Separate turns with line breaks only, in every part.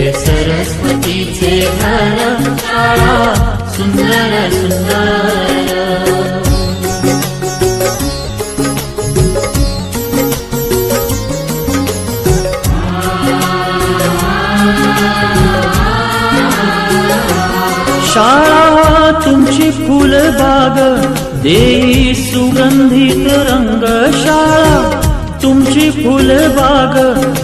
हे सरस्वतीचे घर शाळा सुंदर सुंदर. शाळा तुमची फुलबाग देई सुगंधित रंग शाळा तुमची फुलबाग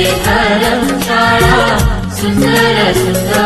सरस्वतीचे घर शाळा सुंदर सुंदर